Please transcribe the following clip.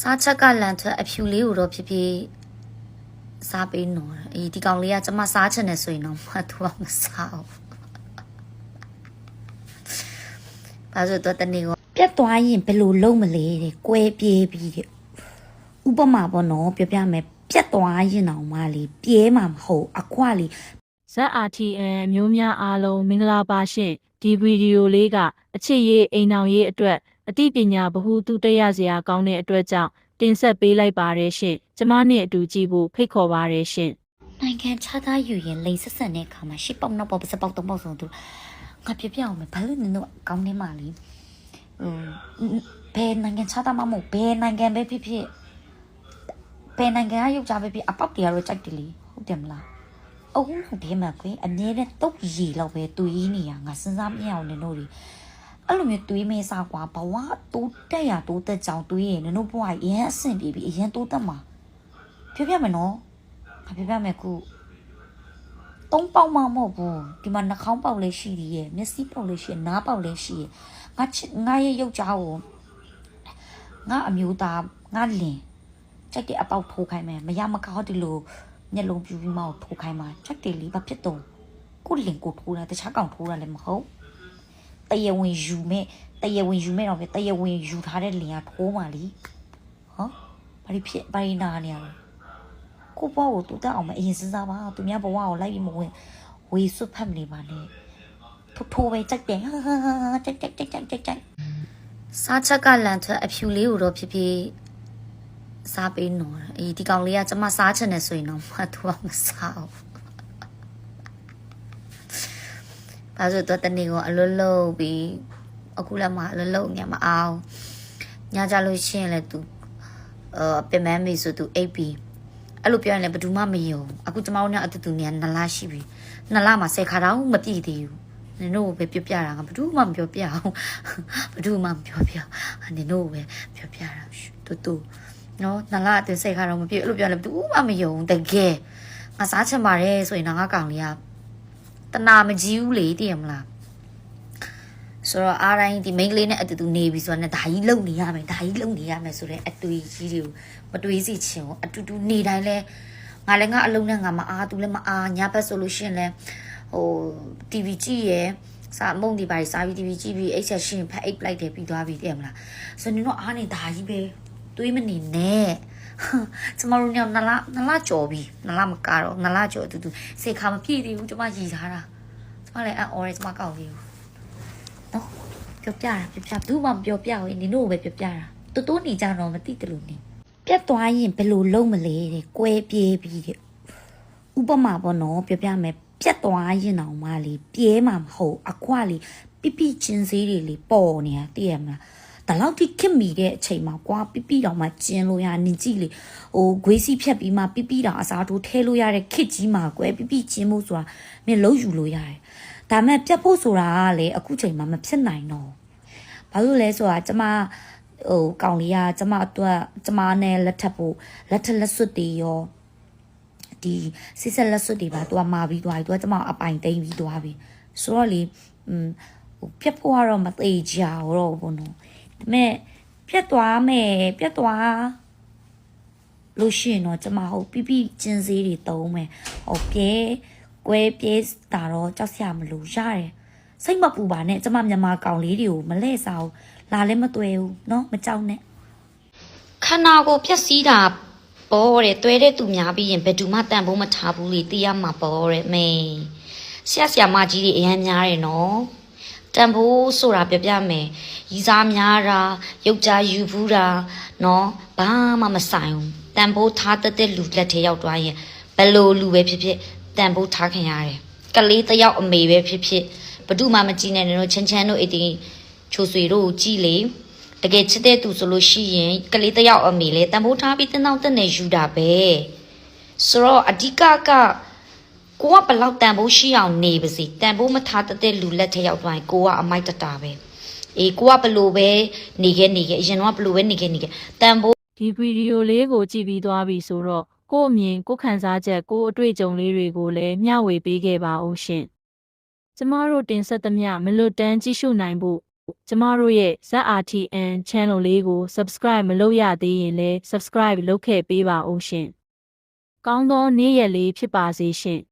စားချက်ကလန်ထွက်အဖြူလေးကိုတော့ဖြစ်ဖြစ်စားပေးနော်အေးဒီကောင်လေးကကျမစားချင်တယ်ဆိုရင်တော့မသူကမစားဘူးဘာလို့တော့တနေ့ကပြတ်သွားရင်ဘယ်လိုလုပ်မလဲတဲ့ကွဲပြေးပြီးတဲ့ဥပမာပေါ့နော်ပြောပြမယ်ပြတ်သွားရင်တော့မလေးပြေးမှာမဟုတ်အကွာလေး ZRTN အမျိုးများအားလုံးမင်္ဂလာပါရှင်ဒီဗီဒီယိုလေးကအချစ်ရေးအိမ်အောင်ရေးအတွက် အသိပညာဗဟုသုတရစရာကောင်းတဲ့အတွက်ကြောင့်တင်ဆက်ပေးလိုက်ပါရရှင်ကျမနဲ့အတူကြည့်ဖို့ဖိတ်ခေါ်ပါရရှင်နိုင်ငံခြားသားယူရင်လိန်ဆက်ဆန်တဲ့အခါမှာရှစ်ပေါက်နောက်ပေါက်ပစပေါက်သုံးပေါက်ဆိုသူငါပြပြအောင်မယ်ဘာလို့နင်တို့ကောင်းနေမှလဲဟိုဘယ်နိုင်ငံခြားသားမှမဟုတ်ဘယ်နိုင်ငံပဲဖြစ်ဖြစ်ဘယ်နိုင်ငံကရုပ်ကြပဲဖြစ်အပေါက်တရားတော့ကြိုက်တယ်လေဟုတ်တယ်မလားအုံးဟုတ်တယ်မှာကွအမြဲတမ်းတုတ်ရီလောက်ပဲတွေးနေရငါစဉ်းစားမရအောင်နင်တို့တွေ အဲ့လိုမျိုးတွေးမေးစားကွာဘဝတိုးတက်ရတိုးတက်ကြောင်တွေးရင်နင်တို့ဘဝအရင်အဆင်ပြေပြီးအရင်တိုးတက်မှာပြောပြမယ်နော်။ဘာပြပြမယ်ခု။သုံးပေါက်မှမဟုတ်ဘူး။ဒီမှာနှာခေါင်းပေါက်လေးရှိသေးရဲ့။မျက်စိပေါက်လေးရှိရဲ့။နားပေါက်လေးရှိရဲ့။ငါချစ်ငါရဲ့ယောက်ျားကိုငါအမျိုးသားငါလင်ကြိုက်တဲ့အပေါက်ထိုးခိုင်းမယ်။မရမကောက်ဒီလိုမျက်လုံးပြူပြီးမှထိုးခိုင်းမှာကြိုက်တယ်လေဘာဖြစ်တော့ကိုလင်ကိုထိုးတာတခြားကောင်ထိုးတာလည်းမဟုတ်။ တရဝင်ယူမဲ့တရဝင်ယူမဲ့တော့ပဲတရဝင်ယူထားတဲ့လင်ကထိုးမှလीဟောဘာလို့ဖြစ်ဘာလို့နာနေရလဲကိုဘွားကိုတူတက်အောင်မအရင်စဉ်းစားပါသူများဘဝကိုလိုက်ပြီးမဝင်ဝေစွတ်ဖတ်မနေပါနဲ့ထိုးထိုးပဲကြိုက်တယ်ဟာဟာဟာကြိုက်ကြိုက်ကြိုက်ကြိုက်ကြိုက်ကြိုက်စားချက်ကလန်ထွက်အဖြူလေးကိုတော့ဖြစ်ဖြစ်စားပေးနော်အေးဒီကောင်လေးကကျမစားချင်တယ်ဆိုရင်တော့မသူကမစားဘူး ဘာလို့တော့တနေ့ကအလွတ်လုံးပြီးအခုလည်းမအလွတ်လုံးညမအောင်ညကြလို့ရှိရင်လည်းသူအပင်မန်းမီဆိုသူအိပ်ပြီးအဲ့လိုပြောရင်လည်းဘယ်သူမှမယုံအခုကျမတို့နဲ့အတူတူနေနလရှိပြီနလမှာဆယ်ခါတောင်မပြည့်သေးဘူးနင်တို့ကိုပဲပြောပြတာကဘယ်သူမှမပြောပြအောင်ဘယ်သူမှမပြောပြနင်တို့ကိုပဲပြောပြတာတူတူနော်နလအတူဆယ်ခါတောင်မပြည့်အဲ့လိုပြောရင်လည်းဘယ်သူမှမယုံတကယ်ငါစားချင်ပါတယ်ဆိုရင်တော့ငါကောင်လေးက တနာမကြီးဘူးလေတည်ရမလားဆိုတော့အားတိုင်းဒီမိန်းကလေးနဲ့အတူတူနေပြီဆိုတော့ဒါကြီးလုံနေရမယ်ဒါကြီးလုံနေရမယ်ဆိုတော့အတွေ့အကြီးတွေကိုမတွေးစီချင်ဘူးအတူတူနေတိုင်းလဲငါလည်းငါအလုံးနဲ့ငါမအားသူလည်းမအားညဘက်ဆိုလို့ရှရင်လဲဟို TV ကြည့်ရယ်စာမုံဒီပါစာပြီး TV ကြည့်ပြီးအိတ်ဆက်ရှင်ဖက်အိတ်လိုက်တယ်ပြီးသွားပြီတဲ့မလားဆိုတော့နင်တို့အားနေတာကြီးပဲ တွေးမနေနဲ့ကျမတို့ညနလားနလားကြော်ပြီနလားမကတော့နလားကြော်အတူတူစေခါမပြည့်သေးဘူးကျမရည်ထားတာကျမလည်းအော်ရဲကျမကောက်သေးဘူးနော်ပြောပြတာပြောပြဘူးမှမပြောပြဘူးနင်တို့ကိုပဲပြောပြတာတူတူနေကြတော့မသိတယ်လို့နေပြတ်သွားရင်ဘယ်လိုလုပ်မလဲတဲ့ကွဲပြေးပြီးတဲ့ဥပမာပေါ့နော်ပြောပြမယ်ပြတ်သွားရင်တော့မလေးပြေးမှာမဟုတ်အကွာလေးပြပြချင်းစေးတွေလေးပေါ်နေတာသိရမလားဒါ လောက်ထိခစ်မိတဲ့အချိန်မှာကွာပြပြတော့မှကျင်းလို့ရနင်ကြည့်လေဟိုဂွေးစီဖြတ်ပြီးမှပြပြတော့အစားထိုးထဲလို့ရတဲ့ခစ်ကြီးမှာကွဲပြပြချင်းမှုဆိုတာမင်းလုံးယူလို့ရတယ်ဒါမဲ့ပြတ်ဖို့ဆိုတာကလေအခုချိန်မှာမဖြစ်နိုင်တော့ဘာလို့လဲဆိုတာကျမဟိုကောင်လေးကကျမအတွက်ကျမနဲ့လက်ထပ်ဖို့လက်ထပ်လက်စွပ်တွေရောဒီစစ်ဆက်လက်စွပ်တွေပါသူကမာပြီးသွားပြီသူကကျမအပိုင်သိမ့်ပြီးသွားပြီဆိုတော့လေอืมဟိုပြတ်ဖို့ကတော့မသေးကြတော့ဘောနော်ဒါပေ မဲ့ပြတ်သွားမယ်ပြတ်သွားလို့ရှိရင်တော့ကျမဟိုပြပြကျင်းစည်းတွေတုံးမယ်ဟုတ်ကဲ့ကွဲပြေးတာတော့ကြောက်စရာမလိုရတယ်စိတ်မပူပါနဲ့ကျမမြန်မာကောင်လေးတွေကိုမလဲစားဘူး လာလည်းမတွေ့ဘူးเนาะမကြောက်နဲ့ခန္ဓာကိုယ်ပျက်စီးတာပေါ်တဲ့တွဲတဲ့သူများပြီးရင်ဘယ်သူမှတန်ဖိုးမထားဘူးလေသိရမှာပေါ်တဲ့မေဆရာဆရာမကြီးတွေအရန်များတယ်နော် တန်ဖိုးဆိုတာပြပြမယ်ရီစားများတာရုပ်ကြယူဘူးတာနော်ဘာမှမဆိုင်ဘူးတန်ဖိုးထားတတ်တဲ့လူလက်ထဲရောက်သွားရင်ဘယ်လိုလူပဲဖြစ်ဖြစ်တန်ဖိုးထားခင်ရတယ်ကလေးတစ်ယောက်အမေပဲဖြစ်ဖြစ်ဘယ်သူမှမကြည့်နဲ့နော်ချမ်းချမ်းတို့အိတ်တင်ချိုဆွေတို့ကိုကြည်လေတကယ်ချစ်တဲ့သူဆိုလို့ရှိရင်ကလေးတစ်ယောက်အမေလဲတန်ဖိုးထားပြီးတင်းတောင်းတက်နေယူတာပဲဆိုတော့အဓိကက ကိုကဘလောက်တန်ဖိုးရှိအောင်နေပါစေတန်ဖိုးမထားတတ်တဲ့လူလက်ထက်ရောက်သွားရင်ကိုကအမိုက်တတာပဲအေးကိုကဘလို့ပဲနေခဲ့နေခဲ့အရင်တော့ဘလို့ပဲနေခဲ့နေခဲ့တန်ဖိုးဒီဗီဒီယိုလေးကိုကြည့်ပြီးသွားပြီဆိုတော့ကို့အမြင်ကို့ခံစားချက်ကို့အတွေ့အကြုံလေးတွေကိုလည်းမျှဝေပေးခဲ့ပါဦးရှင်ကျမတို့တင်ဆက်သမျှမလွတ်တမ်းကြည့်ရှုနိုင်ဖို့ကျမတို့ရဲ့ ZRTN channel လေးကို subscribe မလုပ်ရသေးရင်လည်း subscribe လုပ်ခဲ့ပေးပါဦးရှင်။ကောင်းသောနေ့ရက်လေးဖြစ်ပါစေရှင်။